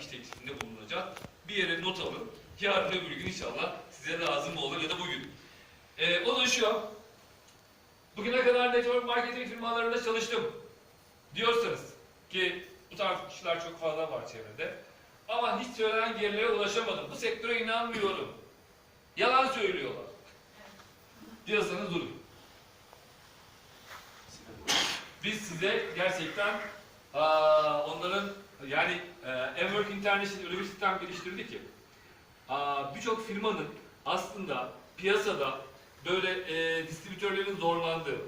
iş teklifinde bulunacağız. Bir yere not alın. Yarın öbür gün inşallah size lazım olur ya da bugün. Ee, o da şu. Bugüne kadar network marketing firmalarında çalıştım diyorsanız ki bu tarz kişiler çok fazla var çevrede. Ama hiç söylenen yerlere ulaşamadım. Bu sektöre inanmıyorum. Yalan söylüyorlar. Diyorsanız durun. Biz size gerçekten aa, onların yani e, Emwork International öyle bir sistem geliştirdi ki birçok firmanın aslında piyasada böyle e, distribütörlerin zorlandığı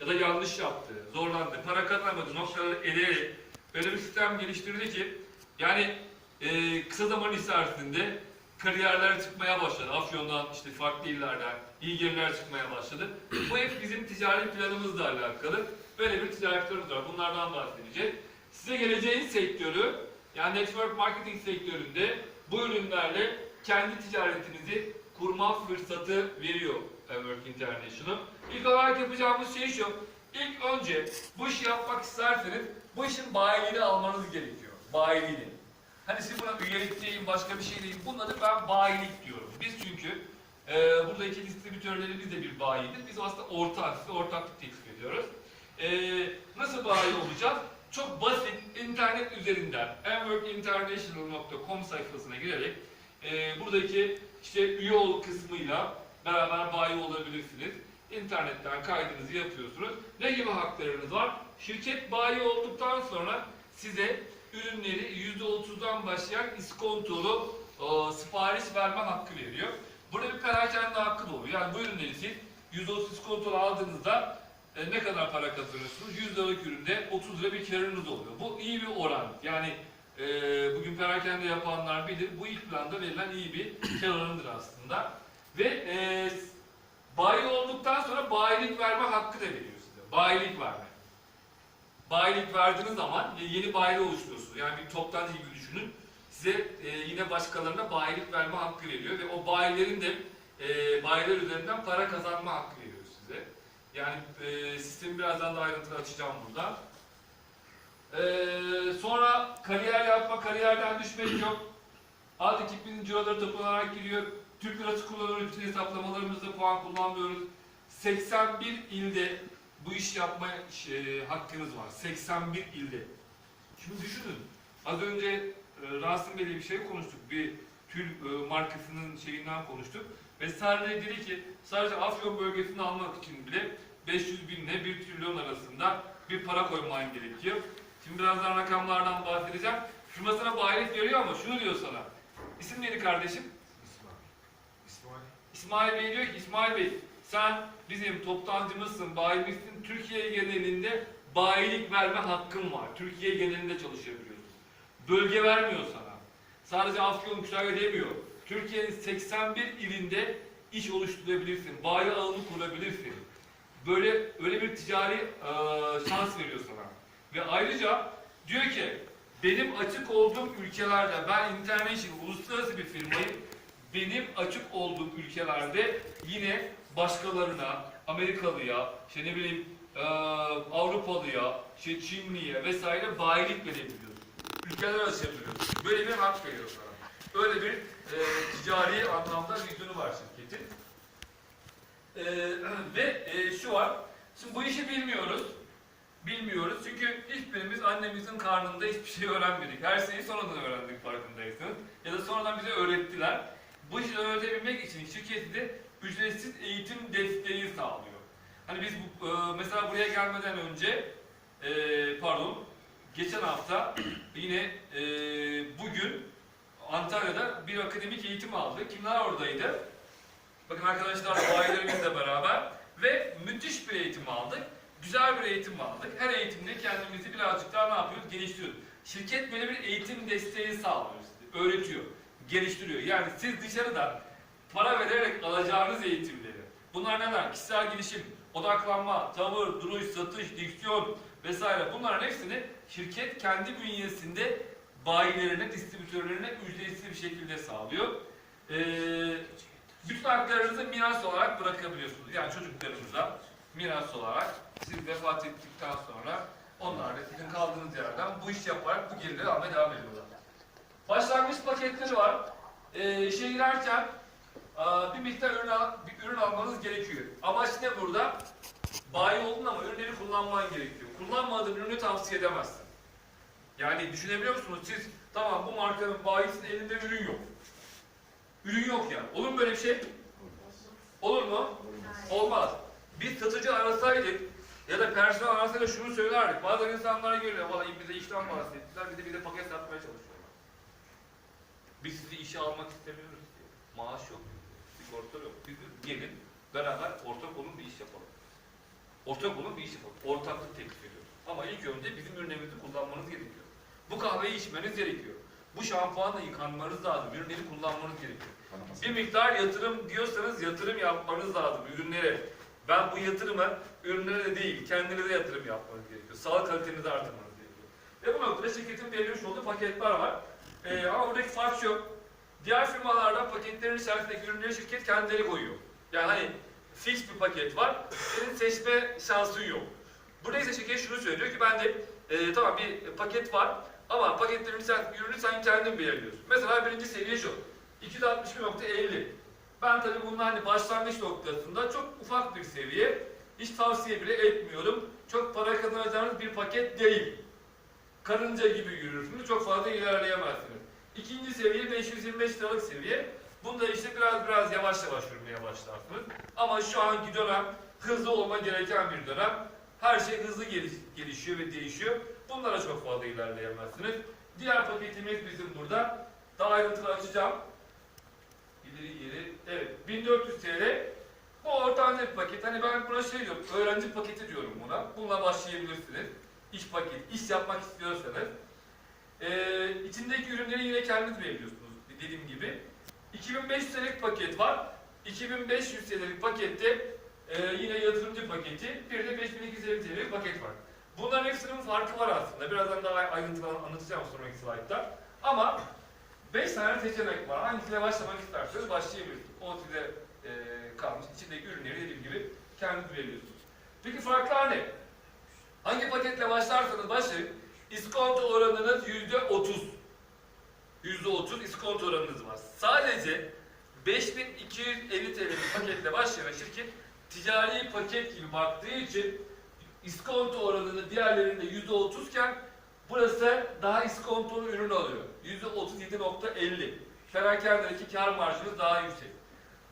ya da yanlış yaptığı, zorlandığı, para kazanamadığı noktaları eleyerek öyle bir sistem geliştirdi ki yani e, kısa zaman içerisinde kariyerler çıkmaya başladı. Afyon'dan işte farklı illerden iyi gelirler çıkmaya başladı. Bu hep bizim ticari planımızla alakalı. Böyle bir ticaret planımız var. Bunlardan bahsedeceğiz. Size geleceğin sektörü yani network marketing sektöründe bu ürünlerle kendi ticaretinizi kurma fırsatı veriyor Work International. İlk olarak yapacağımız şey şu. İlk önce bu işi yapmak isterseniz bu işin bayiliğini almanız gerekiyor. Bayiliğini. Hani siz buna üyelik değil, başka bir şey değil. Bunun adı ben bayilik diyorum. Biz çünkü e, buradaki distribütörlerimiz de bir bayidir. Biz aslında ortak, size ortaklık teklif ediyoruz. E, nasıl bayi olacağız? Çok basit internet üzerinden mworkinternational.com sayfasına girerek e, buradaki işte üye ol kısmıyla beraber bayi olabilirsiniz. İnternetten kaydınızı yapıyorsunuz. Ne gibi haklarınız var? Şirket bayi olduktan sonra size ürünleri %30'dan başlayan iskontolu e, sipariş verme hakkı veriyor. Burada bir perakende hakkı da oluyor. Yani bu ürünleri siz %30 iskontolu aldığınızda e, ne kadar para kazanıyorsunuz? 100 liralık üründe 30 lira bir karınız oluyor. Bu iyi bir oran. Yani e, bugün perakende yapanlar bilir. Bu ilk planda verilen iyi bir kar oranıdır aslında. Ve e, bayi olduktan sonra bayilik verme hakkı da veriyor size. Bayilik verme. Bayilik verdiğiniz zaman e, yeni bayi oluşturuyorsunuz. Yani bir toptancı gibi düşünün. Size e, yine başkalarına bayilik verme hakkı veriyor ve o bayilerin de e, bayiler üzerinden para kazanma hakkı veriyor. Yani e, sistemi birazdan da ayrıntılı açacağım burada. E, sonra kariyer yapma, kariyerden düşmek yok. Alt ekibinin ciroları toplanarak giriyor. Türk lirası kullanıyoruz, bütün hesaplamalarımızda puan kullanmıyoruz. 81 ilde bu iş yapma e, hakkınız var. 81 ilde. Şimdi düşünün. Az önce e, Rasim Bey'le bir şey konuştuk. Bir tül e, markasının şeyinden konuştuk. Ve sadece dedi ki sadece Afyon bölgesini almak için bile 500 bin ile 1 trilyon arasında bir para koyman gerekiyor. Şimdi birazdan rakamlardan bahsedeceğim. Firmasına bayilik veriyor ama şunu diyor sana. İsim neydi kardeşim? İsmail. İsmail. İsmail Bey diyor ki İsmail Bey sen bizim toptancımızsın, bayimizsin. Türkiye genelinde bayilik verme hakkın var. Türkiye genelinde çalışabiliyorsun. Bölge vermiyor sana. Sadece Afyon Kütahya demiyor. Türkiye'nin 81 ilinde iş oluşturabilirsin. Bayi ağını kurabilirsin. Böyle öyle bir ticari e, şans veriyor sana. Ve ayrıca diyor ki benim açık olduğum ülkelerde ben international uluslararası bir firmayım benim açık olduğum ülkelerde yine başkalarına, Amerikalıya, işte ne bileyim e, Avrupalıya, işte Çinliye vesaire bayilik verebiliyorsun. Ülkeler açabiliyorsun. Böyle bir hak veriyor sana. Öyle bir e, ticari anlamda vizyonu var şirketin. E, ve e, şu var, şimdi bu işi bilmiyoruz. Bilmiyoruz çünkü hiçbirimiz annemizin karnında hiçbir şey öğrenmedik. Her şeyi sonradan öğrendik farkındaysanız. Ya da sonradan bize öğrettiler. Bu işi öğretebilmek için şirket de ücretsiz eğitim desteği sağlıyor. Hani biz bu, e, mesela buraya gelmeden önce e, pardon geçen hafta yine e, bugün Antalya'da bir akademik eğitim aldık. Kimler oradaydı? Bakın arkadaşlar bayilerimizle beraber ve müthiş bir eğitim aldık. Güzel bir eğitim aldık. Her eğitimde kendimizi birazcık daha ne yapıyoruz? Geliştiriyoruz. Şirket böyle bir eğitim desteği sağlıyor. Öğretiyor. Geliştiriyor. Yani siz dışarıda para vererek alacağınız eğitimleri. Bunlar neler? Kişisel gelişim, odaklanma, tavır, duruş, satış, diksiyon vesaire. Bunların hepsini şirket kendi bünyesinde bayilerine, distribütörlerine ücretsiz bir şekilde sağlıyor. Ee, bütün haklarınızı miras olarak bırakabiliyorsunuz. Yani çocuklarınıza miras olarak siz vefat ettikten sonra onlar da sizin kaldığınız yerden bu iş yaparak bu gelirleri almaya devam ediyorlar. Başlangıç paketleri var. Ee, işe girerken aa, bir miktar ürün, al- bir ürün almanız gerekiyor. Amaç ne burada? Bayi oldun ama ürünleri kullanman gerekiyor. Kullanmadığın ürünü tavsiye edemezsin. Yani düşünebiliyor musunuz? Siz tamam bu markanın bayisinin elinde ürün yok. Ürün yok ya. Olur mu böyle bir şey? Olur mu? Olmaz. Biz satıcı arasaydık ya da personel arasaydı şunu söylerdik. Bazen insanlar geliyor, vallahi bize işten bahsettiler, bir de bize paket satmaya çalışıyorlar. Biz sizi işe almak istemiyoruz diyor. Maaş yok, sigorta yok. Biz gelin, beraber ortak olun bir iş yapalım. Ortak olun bir iş yapalım. Ortaklık teklif ediyoruz. Ama ilk önce bizim ürünlerimizi kullanmanız gerekiyor. Bu kahveyi içmeniz gerekiyor. Bu şampuanla yıkanmanız lazım. Ürünleri kullanmanız gerekiyor. Bir miktar yatırım diyorsanız yatırım yapmanız lazım ürünlere. Ben bu yatırımı ürünlere de değil, kendinize yatırım yapmanız gerekiyor. Sağlık kalitenizi artırmanız gerekiyor. Ve bu noktada şirketin belirlemiş olduğu paketler var. Ee, ama buradaki fark şu. Diğer firmalarda paketlerin içerisindeki ürünleri şirket kendileri koyuyor. Yani hani fix bir paket var, senin seçme şansın yok. Burada ise şirket şunu söylüyor ki ben de e, tamam bir paket var ama paketlerin içerisindeki ürünü sen kendin belirliyorsun. Mesela birinci seviye şu. 261.50. Ben tabii bunun hani başlangıç noktasında çok ufak bir seviye. Hiç tavsiye bile etmiyorum. Çok para kazanacağınız bir paket değil. Karınca gibi yürürsünüz. Çok fazla ilerleyemezsiniz. İkinci seviye 525 liralık seviye. Bunda işte biraz biraz yavaş yavaş yürümeye başlarsınız. Ama şu anki dönem hızlı olma gereken bir dönem. Her şey hızlı geliş- gelişiyor ve değişiyor. Bunlara çok fazla ilerleyemezsiniz. Diğer paketimiz bizim burada. Daha ayrıntılı açacağım. İleri geri. Evet. 1400 TL. Bu bir paket. Hani ben buna şey diyorum. Öğrenci paketi diyorum buna. Bununla başlayabilirsiniz. İş paket. iş yapmak istiyorsanız. Ee, içindeki ürünleri yine kendiniz belirliyorsunuz. Dediğim gibi. 2500 TL'lik paket var. 2500 TL'lik pakette e, yine yatırımcı paketi. Bir de 5250 TL'lik paket var. Bunların hepsinin farkı var aslında. Birazdan daha ayrıntılı anlatacağım sonraki slaytta. Ama 5 tane seçenek var. Hangisiyle başlamak isterseniz başlayabilirsiniz. O size e, kalmış. İçindeki ürünleri dediğim gibi kendiniz belirliyorsunuz. Peki farklar ne? Hangi paketle başlarsanız başlayın. İskonto oranınız yüzde otuz. Yüzde otuz iskonto oranınız var. Sadece 5250 TL'lik paketle başlayan şirket ticari paket gibi baktığı için iskonto oranını diğerlerinde yüzde otuzken burası daha iskontolu ürün alıyor. Yüzde otuz yedi nokta elli. Perakendedeki kar marjınız daha yüksek.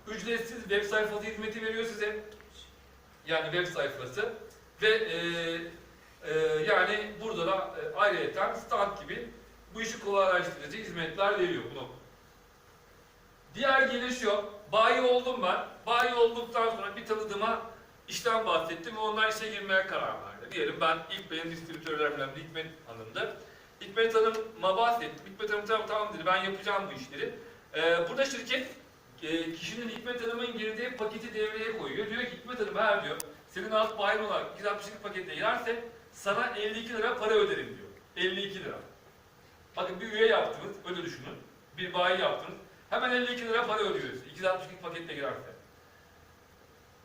Ücretsiz web sayfası hizmeti veriyor size. Yani web sayfası. Ve e, e, yani burada da e, ayrıyeten stand gibi bu işi kolaylaştırıcı hizmetler veriyor bu noktada. Diğer şu, bayi oldum ben. Bayi olduktan sonra bir tanıdığıma işten bahsettim ve onlar işe girmeye karar verdi. Diyelim ben ilk benim distribütörlerimden de Hikmet Hanım'dı. Hikmet Hanım'a bahsettim. Hikmet Hanım tamam, tamam dedi ben yapacağım bu işleri. Ee, burada şirket e, kişinin Hikmet Hanım'ın girdiği paketi devreye koyuyor. Diyor ki Hikmet Hanım eğer diyor senin alt bayin olarak 262 pakette girerse sana 52 lira para öderim diyor. 52 lira. Bakın bir üye yaptınız, öyle düşünün. Bir bayi yaptınız. Hemen 52 lira para ödüyoruz. 262 pakette girerse.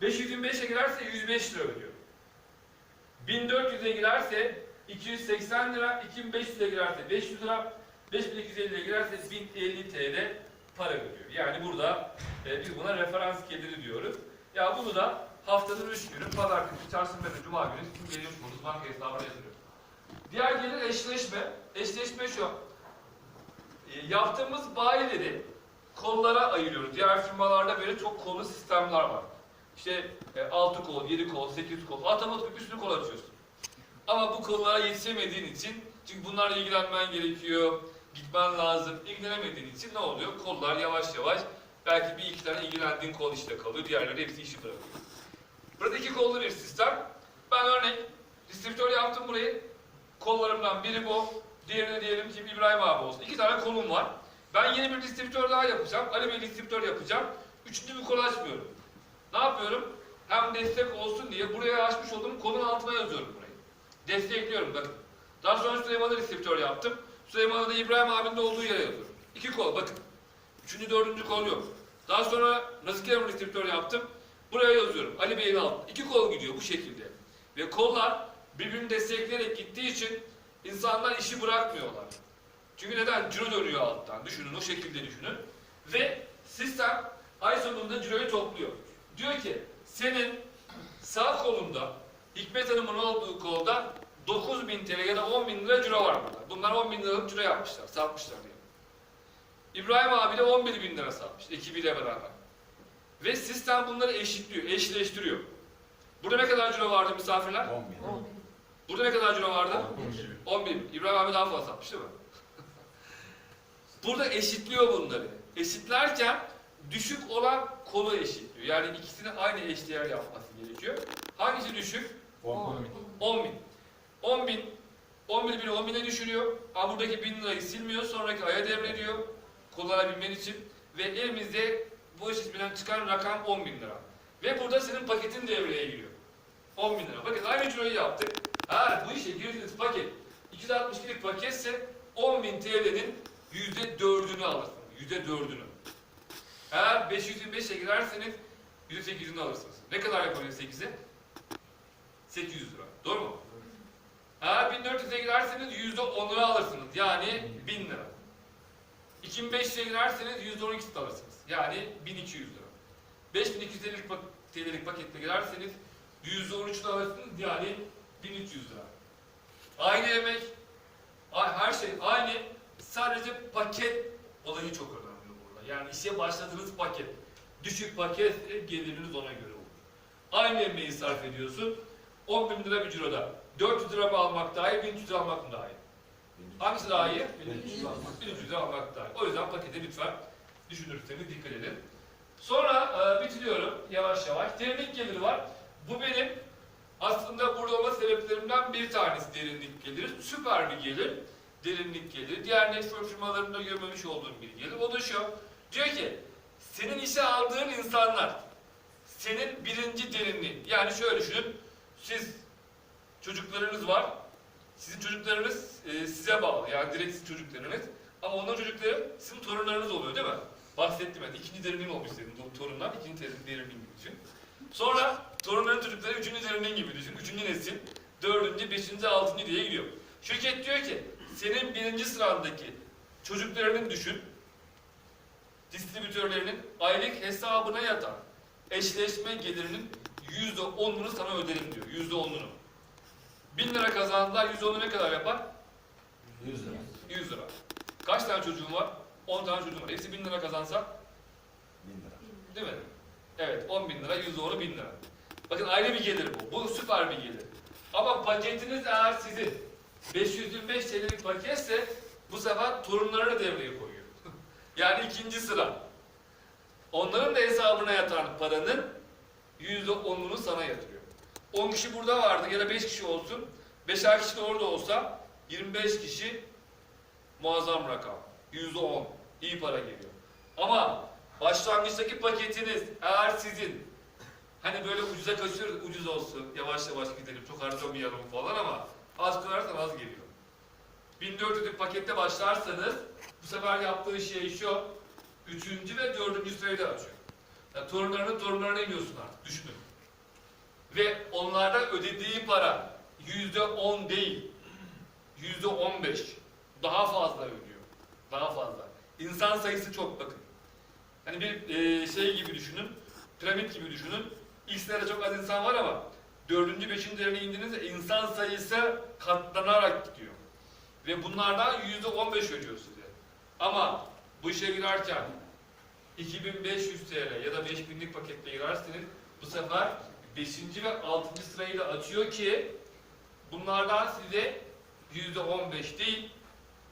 525'e girerse 105 lira ödüyor. 1400'e girerse 280 lira, 2500'e girerse 500 lira, 5250'e girerse 1050 TL para ödüyor. Yani burada e, biz buna referans geliri diyoruz. Ya bunu da haftanın 3 günü, pazartesi, çarşamba ve cuma günü sizin geliyor konunuz banka hesabına yatırıyor. Diğer gelir eşleşme. Eşleşme şu. E, yaptığımız bayileri kollara ayırıyoruz. Diğer firmalarda böyle çok kollu sistemler var. İşte e, 6 kol, 7 kol, 8 kol, otomatik bir sürü kol açıyorsun. Ama bu konulara yetişemediğin için, çünkü bunlarla ilgilenmen gerekiyor, gitmen lazım, ilgilenemediğin için ne oluyor? Kollar yavaş yavaş, belki bir iki tane ilgilendiğin kol işte kalıyor, diğerleri hepsi işi bırakıyor. Burada iki kollu bir sistem. Ben örnek, distribütör yaptım burayı. Kollarımdan biri bu, diğerini diyelim ki İbrahim abi olsun. İki tane kolum var. Ben yeni bir distribütör daha yapacağım. Ali Bey distribütör yapacağım. Üçüncü bir kol açmıyorum. Ne yapıyorum? Hem destek olsun diye buraya açmış olduğum kolun altına yazıyorum burayı. Destekliyorum bakın. Daha sonra Süleyman'ı distribütör yaptım. Süleyman'ı da İbrahim abinin de olduğu yere yazıyorum. İki kol bakın. Üçüncü, dördüncü kol yok. Daha sonra Nazike Hanım'ı distribütör yaptım. Buraya yazıyorum. Ali Bey'in altına. İki kol gidiyor bu şekilde. Ve kollar birbirini destekleyerek gittiği için insanlar işi bırakmıyorlar. Çünkü neden? Ciro dönüyor alttan. Düşünün o şekilde düşünün. Ve sistem ay sonunda ciroyu topluyor. Diyor ki senin sağ kolunda Hikmet Hanım'ın olduğu kolda 9000 TL ya da 10 bin lira ciro var burada. Bunlar 10 bin liralık ciro yapmışlar, satmışlar diye. İbrahim abi de 11 bin lira satmış ekibiyle beraber. Ve sistem bunları eşitliyor, eşleştiriyor. Burada ne kadar ciro vardı misafirler? 10 bin. Burada ne kadar ciro vardı? 10 bin. 10 bin. İbrahim abi daha fazla satmış değil mi? Burada eşitliyor bunları. Eşitlerken düşük olan kolu eşitliyor. Yani ikisini aynı eşdeğer yapması gerekiyor. Hangisi düşük? 10 bin. 10 bin. 10 bin. 11 bini 10 bine düşürüyor. Ama buradaki 1000 lirayı silmiyor. Sonraki aya devrediyor. Kullanabilmen için. Ve elimizde bu eşitmeden çıkan rakam 10 bin lira. Ve burada senin paketin devreye giriyor. 10 bin lira. Bakın aynı cümleyi yaptık. Eğer bu işe girdiğiniz paket 262'lik paketse 10 bin TL'nin %4'ünü alırsınız. %4'ünü. Eğer 525'e girerseniz %8'ini alırsınız. Ne kadar yapıyor 8'e? 800 lira. Doğru mu? Eğer 1400'e girerseniz %10'unu alırsınız. Yani 1000 lira. 2500'e girerseniz %12'sini alırsınız. Yani 1200 lira. 5250'lik pak- TL'lik pakette girerseniz %13'ünü alırsınız. Yani 1300 lira. Aynı yemek, her şey aynı. Sadece paket olayı çok önemli. Yani işe başladığınız paket. Düşük paket e, geliriniz ona göre olur. Aynı yemeği sarf ediyorsun. 10 bin lira bir ciroda. 400 lira mı almak daha iyi, 1300 lira almak mı daha iyi? Hangisi daha iyi? 1300 almak. 1300 lira almak daha iyi. O yüzden pakete lütfen düşünürseniz dikkat edin. Sonra e, bitiriyorum yavaş yavaş. Derinlik geliri var. Bu benim aslında burada olma sebeplerimden bir tanesi derinlik geliri. Süper bir gelir. Derinlik geliri. Diğer network firmalarında görmemiş olduğum bir gelir. O da şu. Diyor ki senin işe aldığın insanlar senin birinci derinliğin. Yani şöyle düşünün. Siz çocuklarınız var. Sizin çocuklarınız e, size bağlı. Yani direkt sizin çocuklarınız. Ama onların çocukları sizin torunlarınız oluyor değil mi? Bahsettim ben. İkinci derinliğin olmuş bu torunlar. ikinci derin- derinliğin gibi düşün. Sonra torunların çocukları üçüncü derinliğin gibi düşün. Üçüncü nesil, dördüncü, beşinci, altıncı diye gidiyor. Şirket diyor ki senin birinci sırandaki çocuklarını düşün. Distribütörlerinin aylık hesabına yatan eşleşme gelirinin yüzde onunu sana öderim diyor. Yüzde onunu. Bin lira kazandılar, yüzde onu ne kadar yapar? 100 lira. 100 lira. Kaç tane çocuğun var? 10 tane çocuğun var. Hepsi bin lira kazansa 1000 lira. değil mi? Evet 10 bin lira, yüzde onu bin lira. Bakın ayrı bir gelir bu. Bu süper bir gelir. Ama paketiniz eğer sizin 525 TL'lik paketse bu sefer torunlarını devreye koyuyor. Yani ikinci sıra. Onların da hesabına yatan paranın yüzde onunu sana yatırıyor. 10 kişi burada vardı ya da 5 kişi olsun. 5'er kişi de orada olsa 25 kişi muazzam rakam. Yüzde on. İyi para geliyor. Ama başlangıçtaki paketiniz eğer sizin hani böyle ucuza kaçıyoruz ucuz olsun yavaş yavaş gidelim çok harcamayalım falan ama az koyarsan az geliyor. 1400'lük pakette başlarsanız bu sefer yaptığı şey şu üçüncü ve dördüncü sırayı açıyor. Yani torunlarının torunlarına iniyorsun artık düşünün. Ve onlarda ödediği para yüzde on değil yüzde on beş daha fazla ödüyor. Daha fazla. İnsan sayısı çok bakın. Hani bir e, şey gibi düşünün, piramit gibi düşünün. X'lere çok az insan var ama dördüncü, beşinci derine indiğinizde insan sayısı katlanarak gidiyor. Ve bunlardan yüzde on beş ödüyor size. Ama bu işe girerken 2500 TL ya da 5000'lik paketle girerseniz bu sefer 5. ve 6. sırayı da açıyor ki bunlardan size %15 değil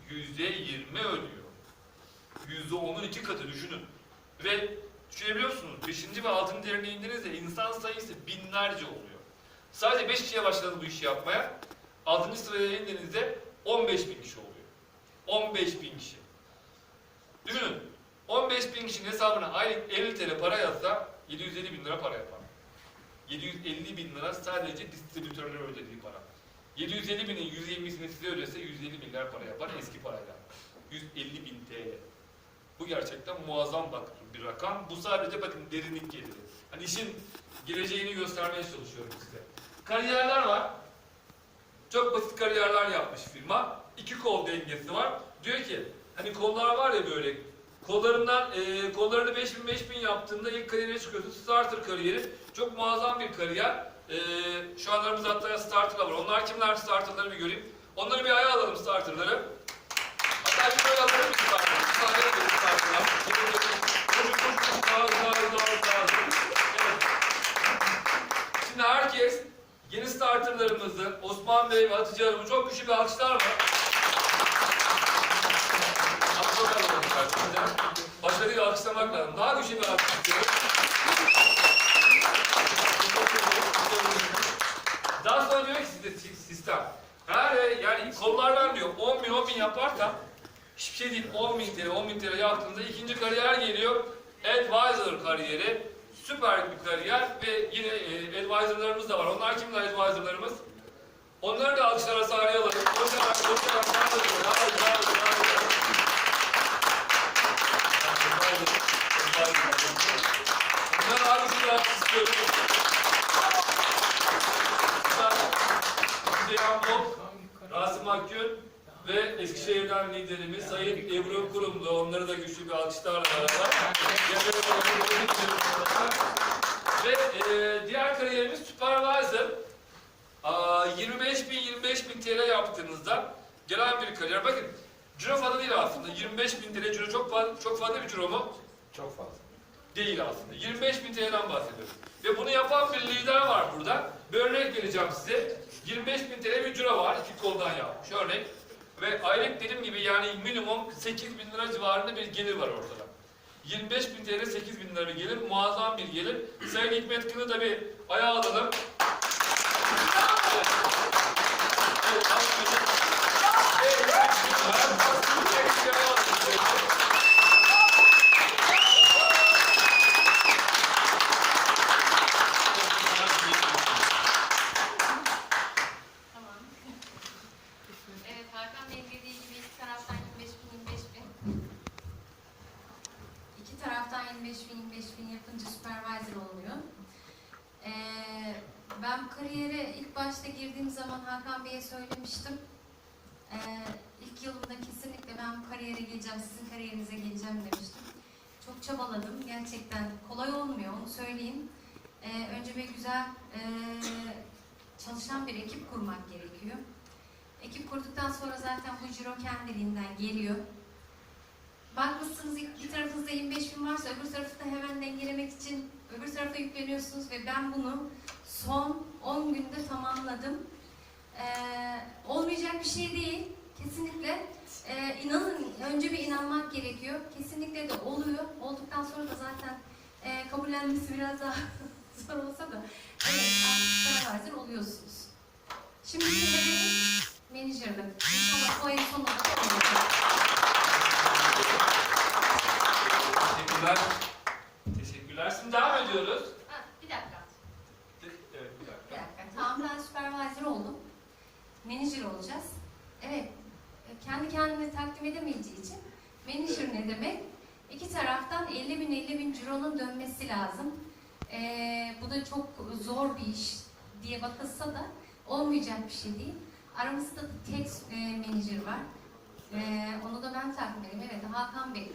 %20 ödüyor. %10'un iki katı düşünün. Ve düşünebiliyor musunuz? 5. ve 6. derine indiğinizde insan sayısı binlerce oluyor. Sadece 5 kişiye başladınız bu işi yapmaya. 6. sıraya indiğinizde 15 bin kişi oluyor. 15 bin kişi. Düşünün. 15 bin kişinin hesabına aylık 50 TL para yazsa 750 bin lira para yapar. 750 bin lira sadece distribütörlere ödediği para. 750 binin 120'sini size ödese 150 bin lira para yapar eski parayla. 150 bin TL. Bu gerçekten muazzam bak bir rakam. Bu sadece bakın derinlik geliri. Hani işin geleceğini göstermeye çalışıyorum size. Kariyerler var. Çok basit kariyerler yapmış firma. İki kol dengesi var. Diyor ki hani kollar var ya böyle kollarından e, kollarını 5000 5000 yaptığında ilk kariyere çıkıyorsun. Starter kariyeri çok muazzam bir kariyer. E, şu an aramızda hatta starterlar var. Onlar kimler starterları bir göreyim. Onları bir ayağa alalım starterları. Hatta bir böyle alalım bir starter. Sahneye alalım. Şimdi herkes yeni starterlarımızı Osman Bey ve Hatice Hanım'ı çok güçlü bir alkışlar mı? Alkışlar alalım karşımıza. Başarıyı alkışlamak lazım. Daha güçlü bir alkış istiyorum. Daha sonra diyor ki size si- sistem. E, yani kollardan diyor 10 bin 10 bin yaparsam hiçbir şey değil 10 bin TL 10 bin TL yaptığınızda ikinci kariyer geliyor. Advisor kariyeri. Süper bir kariyer ve yine e, advisorlarımız da var. Onlar kimler advisorlarımız? Onları da alkışlara daha güçlü bir alkış istiyorum. Süleyman Bok, Rasim Akgün ve Eskişehir'den liderimiz Sayın Ebru Kurumlu. Onları da güçlü bir alkışlarla beraber. ve e, diğer kariyerimiz Supervisor. Aa, 25 bin 25 bin TL yaptığınızda gelen bir kariyer. Bakın ciro fazla değil aslında. 25 bin TL ciro çok fazla, çok fazla bir ciro mu? Çok fazla. Değil aslında. 25 bin TL'den bahsediyoruz. Ve bunu yapan bir lider var burada. Bir örnek vereceğim size. 25 bin TL bir ciro var. iki koldan yapmış. Örnek. Ve aylık dediğim gibi yani minimum 8 bin lira civarında bir gelir var ortada. 25 bin TL 8 bin lira bir gelir. Muazzam bir gelir. Sayın Hikmet Kın'ı da bir ayağa alalım. Evet. Evet, alkışlayın. Evet, Hikmet Kın'ı bir ayağa alalım. Tamam. evet Hakan Bey'in dediği gibi iki taraftan 25 bin 25 bin. İki taraftan 25 bin 25 bin yapınca supervisor oluyor. Ee, kariyere ilk başta girdiğim zaman Hakan Bey'e söylemiştim. Ee, ilk yılımda kesinlikle ben bu kariyere geleceğim, sizin kariyerinize geleceğim demiştim. Çok çabaladım. Gerçekten kolay olmuyor, onu söyleyeyim. Ee, önce bir güzel ee, çalışan bir ekip kurmak gerekiyor. Ekip kurduktan sonra zaten bu ciro kendiliğinden geliyor. Bakmışsınız bir tarafınızda 25 bin varsa öbür tarafı da hemen dengelemek için öbür tarafa yükleniyorsunuz ve ben bunu son 10 günde tamamladım. Ee, olmayacak bir şey değil. Kesinlikle ee, inanın, önce bir inanmak gerekiyor. Kesinlikle de oluyor. Olduktan sonra da zaten e, kabullenmesi biraz daha zor olsa da evet, artık supervisor oluyorsunuz. Şimdi hedefim menajerlik. İnşallah o ayın sonunda da. Teşekkürler. Teşekkürler. Şimdi devam ediyoruz. Ha, bir dakika. Evet, bir dakika. Bir dakika. Tamam ben supervisor oldum. Manager olacağız. Evet. Kendi kendine takdim edemeyeceği için manager ne demek? İki taraftan 50 bin 50 bin cironun dönmesi lazım. Ee, bu da çok zor bir iş diye bakılsa da olmayacak bir şey değil. Aramızda da tek e, manager var. Ee, onu da ben takdim edeyim. Evet Hakan Bey.